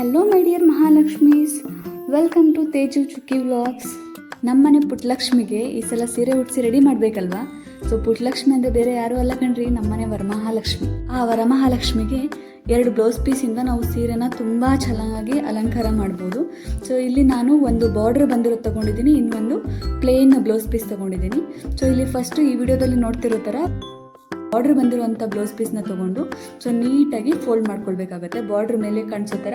Hello my dear Mahalakshmis welcome to Teju Chukki vlogs ನಮ್ಮನೆ ಪುಟ್ಟಲಕ್ಷ್ಮಿಗೆ ಈ ಸಲ ಸೀರೆ ಉಡಿಸಿ ರೆಡಿ ಮಾಡಬೇಕಲ್ವಾ? ಸೊ ಪುಟ್ಟಲಕ್ಷ್ಮಿ ಅಂದರೆ ಬೇರೆ ಯಾರೂ ಅಲ್ಲ ಕಣ್ರಿ, ನಮ್ಮನೆ ವರಮಹಾಲಕ್ಷ್ಮಿ. ಆ ವರಮಹಾಲಕ್ಷ್ಮಿಗೆ ಎರಡು ಬ್ಲೌಸ್ ಪೀಸಿಂದ ನಾವು ಸೀರೆನ ತುಂಬ ಚೆನ್ನಾಗಿ ಅಲಂಕಾರ ಮಾಡ್ಬೋದು. ಸೊ ಇಲ್ಲಿ ನಾನು ಒಂದು ಬಾರ್ಡರ್ ಬಂದಿರೋದು ತೊಗೊಂಡಿದ್ದೀನಿ, ಇನ್ನೊಂದು ಪ್ಲೇನ್ ಬ್ಲೌಸ್ ಪೀಸ್ ತೊಗೊಂಡಿದ್ದೀನಿ. ಸೊ ಇಲ್ಲಿ ಫಸ್ಟು ಈ ವಿಡಿಯೋದಲ್ಲಿ ನೋಡ್ತಿರೋ ಥರ ಬಾರ್ಡ್ರ್ ಬಂದಿರುವಂಥ ಬ್ಲೌಸ್ ಪೀಸ್ನ ತೊಗೊಂಡು ಸೊ ನೀಟಾಗಿ ಫೋಲ್ಡ್ ಮಾಡ್ಕೊಳ್ಬೇಕಾಗತ್ತೆ. ಬಾರ್ಡ್ರ್ ಮೇಲೆ ಕಾಣಿಸೋ ಥರ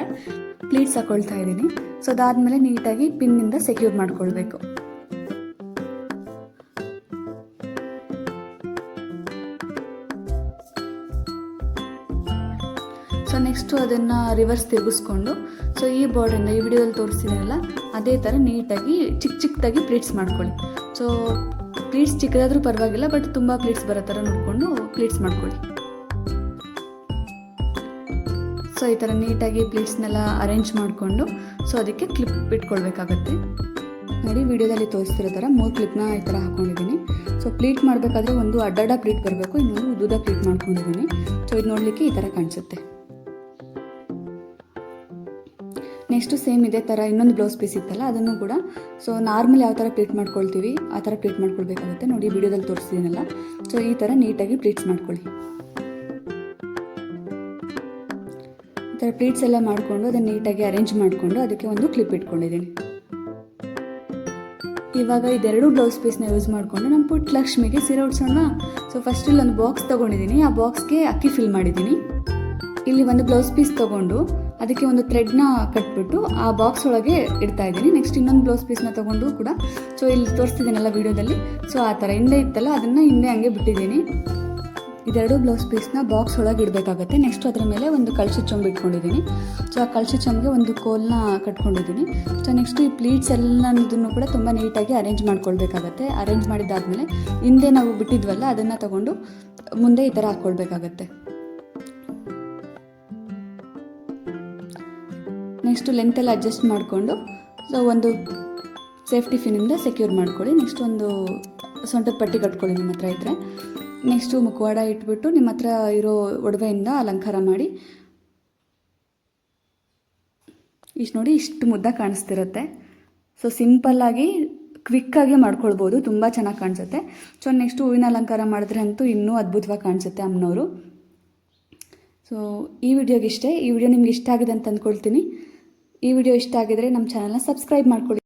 ಪ್ಲೀಟ್ಸ್ ಹಾಕೊಳ್ತಾ ಇದ್ದೀನಿ. ಸೊ ಅದಾದಮೇಲೆ ನೀಟಾಗಿ ಪಿನ್ನಿಂದ ಸೆಕ್ಯೂರ್ ಮಾಡ್ಕೊಳ್ಬೇಕು. ಸೊ ನೆಕ್ಸ್ಟು ಅದನ್ನು ರಿವರ್ಸ್ ತಿರುಗಿಸ್ಕೊಂಡು, ಸೊ ಈ ಬಾರ್ಡ್ರಿಂದ ಈ ವಿಡಿಯೋದಲ್ಲಿ ತೋರಿಸ್ತೀನಲ್ಲ ಅದೇ ಥರ ನೀಟಾಗಿ ಚಿಕ್ಕ ಚಿಕ್ಕದಾಗಿ ಪ್ಲೀಟ್ಸ್ ಮಾಡ್ಕೊಳ್ಳಿ. ಸೊ ಪ್ಲೀಟ್ಸ್ ಚಿಕ್ಕದಾದ್ರೂ ಪರವಾಗಿಲ್ಲ ಬಟ್ ತುಂಬ ಪ್ಲೀಟ್ಸ್ ಬರೋ ಥರ ನೋಡಿಕೊಂಡು ಪ್ಲೀಟ್ಸ್ ಮಾಡ್ಕೊಳ್ಳಿ. ಸೊ ಈ ಥರ ನೀಟಾಗಿ ಪ್ಲೀಟ್ಸ್ನೆಲ್ಲ ಅರೇಂಜ್ ಮಾಡಿಕೊಂಡು ಸೊ ಅದಕ್ಕೆ ಕ್ಲಿಪ್ ಇಟ್ಕೊಳ್ಬೇಕಾಗತ್ತೆ. ನೋಡಿ, ವಿಡಿಯೋದಲ್ಲಿ ತೋರಿಸ್ತಿರೋ ಥರ ಮೂರು ಕ್ಲಿಪ್ನ ಈ ಥರ ಹಾಕ್ಕೊಂಡಿದ್ದೀನಿ ಸೊ ಪ್ಲೀಟ್ ಮಾಡಬೇಕಾದ್ರೆ ಒಂದು ಅಡ್ಡಾಡ ಪ್ಲೀಟ್ ಬರಬೇಕು, ಇನ್ನೊಂದು ಉದ್ದುದ ಪ್ಲೀಟ್ ಮಾಡ್ಕೊಂಡಿದ್ದೀನಿ. ಸೊ ಇದು ನೋಡಲಿಕ್ಕೆ ಈ ಥರ ಕಾಣಿಸುತ್ತೆ. ನೆಕ್ಸ್ಟು ಸೇಮ್ ಇದೇ ಥರ ಇನ್ನೊಂದು ಬ್ಲೌಸ್ ಪೀಸ್ ಇತ್ತಲ್ಲ, ಅದನ್ನು ಕೂಡ. ಸೊ ನಾರ್ಮಲ್ ಯಾವ ಥರ ಪ್ಲೀಟ್ ಮಾಡ್ಕೊಳ್ತೀವಿ, ಆ ಥರ ಪ್ಲೀಟ್ ಮಾಡ್ಕೊಳ್ಬೇಕಾಗುತ್ತೆ. ನೋಡಿ, ವಿಡಿಯೋದಲ್ಲಿ ತೋರಿಸಿದ್ದೀನಲ್ಲ ಸೊ ಈ ಥರ ನೀಟಾಗಿ ಪ್ಲೀಟ್ಸ್ ಮಾಡ್ಕೊಳ್ಳಿ. ಈ ಥರ ಪ್ಲೀಟ್ಸ್ ಎಲ್ಲ ಮಾಡಿಕೊಂಡು, ಅದನ್ನು ನೀಟಾಗಿ ಅರೇಂಜ್ ಮಾಡಿಕೊಂಡು, ಅದಕ್ಕೆ ಒಂದು ಕ್ಲಿಪ್ ಇಟ್ಕೊಂಡಿದ್ದೀನಿ. ಇವಾಗ ಇದೆರಡು ಬ್ಲೌಸ್ ಪೀಸ್ನ ಯೂಸ್ ಮಾಡಿಕೊಂಡು ನಮ್ಮ ಪುಟ್ಟ ಲಕ್ಷ್ಮಿಗೆ ಸೀರೆ ಉಡ್ಸೋಣ ಸೊ ಫಸ್ಟ್ ಇಲ್ಲಿ ಒಂದು ಬಾಕ್ಸ್ ತೊಗೊಂಡಿದ್ದೀನಿ. ಆ ಬಾಕ್ಸ್ಗೆ ಅಕ್ಕಿ ಫಿಲ್ ಮಾಡಿದ್ದೀನಿ. ಇಲ್ಲಿ ಒಂದು ಬ್ಲೌಸ್ ಪೀಸ್ ತೊಗೊಂಡು ಅದಕ್ಕೆ ಒಂದು ಥ್ರೆಡ್ನ ಕಟ್ಬಿಟ್ಟು ಆ ಬಾಕ್ಸ್ ಒಳಗೆ ಇಡ್ತಾ ಇದ್ದೀನಿ. ನೆಕ್ಸ್ಟ್ ಇನ್ನೊಂದು ಬ್ಲೌಸ್ ಪೀಸ್ನ ತೊಗೊಂಡು ಕೂಡ. ಸೊ ಇಲ್ಲಿ ತೋರಿಸ್ತಿದ್ದೀನಲ್ಲ ವೀಡಿಯೋದಲ್ಲಿ. ಸೊ ಆ ಥರ ಹಿಂದೆ ಇತ್ತಲ್ಲ, ಅದನ್ನು ಹಿಂದೆ ಹಂಗೆ ಬಿಟ್ಟಿದ್ದೀನಿ. ಇದೆರಡು ಬ್ಲೌಸ್ ಪೀಸ್ನ ಬಾಕ್ಸ್ ಒಳಗೆ ಇಡಬೇಕಾಗತ್ತೆ. ನೆಕ್ಸ್ಟ್ ಅದರ ಮೇಲೆ ಒಂದು ಕಳಶ ಚೊಂಬು ಇಟ್ಕೊಂಡಿದ್ದೀನಿ. ಸೊ ಆ ಕಳಶ ಚೊಂಬಿಗೆ ಒಂದು ಕೋಲ್ನ ಕಟ್ಕೊಂಡಿದ್ದೀನಿ. ಸೊ ನೆಕ್ಸ್ಟ್ ಈ ಪ್ಲೀಟ್ಸ್ ಎಲ್ಲದನ್ನು ಕೂಡ ತುಂಬ ನೀಟಾಗಿ ಅರೇಂಜ್ ಮಾಡ್ಕೊಳ್ಬೇಕಾಗತ್ತೆ. ಅರೇಂಜ್ ಮಾಡಿದ್ದಾದಮೇಲೆ ಹಿಂದೆ ನಾವು ಬಿಟ್ಟಿದ್ವಲ್ಲ, ಅದನ್ನು ತಗೊಂಡು ಮುಂದೆ ಈ ಥರ ಹಾಕ್ಕೊಳ್ಬೇಕಾಗತ್ತೆ. ನೆಕ್ಸ್ಟು ಲೆಂತೆಲ್ಲ ಅಡ್ಜಸ್ಟ್ ಮಾಡಿಕೊಂಡು ಸೊ ಒಂದು ಸೇಫ್ಟಿ ಫಿನಿಂದ ಸೆಕ್ಯೂರ್ ಮಾಡ್ಕೊಳ್ಳಿ. ನೆಕ್ಸ್ಟ್ ಒಂದು ಸೊಂಟದ ಪಟ್ಟಿ ಕಟ್ಕೊಳ್ಳಿ ನಿಮ್ಮ ಹತ್ರ ಇದ್ದರೆ ನೆಕ್ಸ್ಟು ಮುಖವಾಡ ಇಟ್ಬಿಟ್ಟು ನಿಮ್ಮ ಹತ್ರ ಇರೋ ಒಡವೆಯಿಂದ ಅಲಂಕಾರ ಮಾಡಿ. ಇಷ್ಟು ನೋಡಿ ಇಷ್ಟು ಮುದ್ದ ಕಾಣಿಸ್ತಿರುತ್ತೆ. ಸೊ ಸಿಂಪಲ್ಲಾಗಿ ಕ್ವಿಕ್ಕಾಗಿ ಮಾಡ್ಕೊಳ್ಬೋದು. ತುಂಬ ಚೆನ್ನಾಗಿ ಕಾಣಿಸುತ್ತೆ. ಸೊ ನೆಕ್ಸ್ಟ್ ಹೂವಿನ ಅಲಂಕಾರ ಮಾಡಿದ್ರೆ ಅಂತೂ ಇನ್ನೂ ಅದ್ಭುತವಾಗಿ ಕಾಣಿಸುತ್ತೆ ಅಮ್ಮನವರು. ಸೊ ಈ ವಿಡಿಯೋಗೆ ಇಷ್ಟೇ. ಈ ವಿಡಿಯೋ ನಿಮ್ಗೆ ಇಷ್ಟ ಆಗಿದೆ ಅಂತ ಅಂದ್ಕೊಳ್ತೀನಿ. ಈ ವಿಡಿಯೋ ಇಷ್ಟ ಆಗಿದ್ರೆ ನಮ್ಮ ಚಾನಲ್ನ ಸಬ್ಸ್ಕ್ರೈಬ್ ಮಾಡ್ಕೊಳ್ಳಿ.